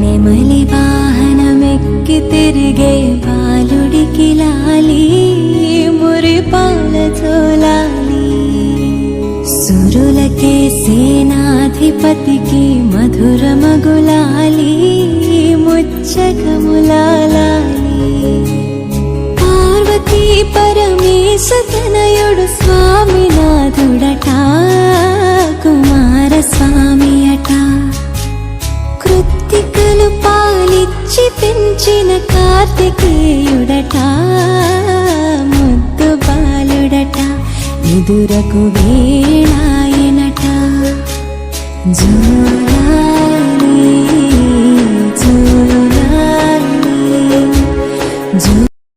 నెమలి వాహనమెక్కి తిరిగే బాలుడికి లాలి మురిపాల చోలాలి. సురులకే సేనాధిపతికి మధుర మగులాలి ముచ్చకములాలి పార్వతీ పరమేశ తనయుడు స్వామినాథుడటా పెంచిన కార్తికేయుడట ముద్దు బాలుడట ఎదురకు వేళాయనట జోల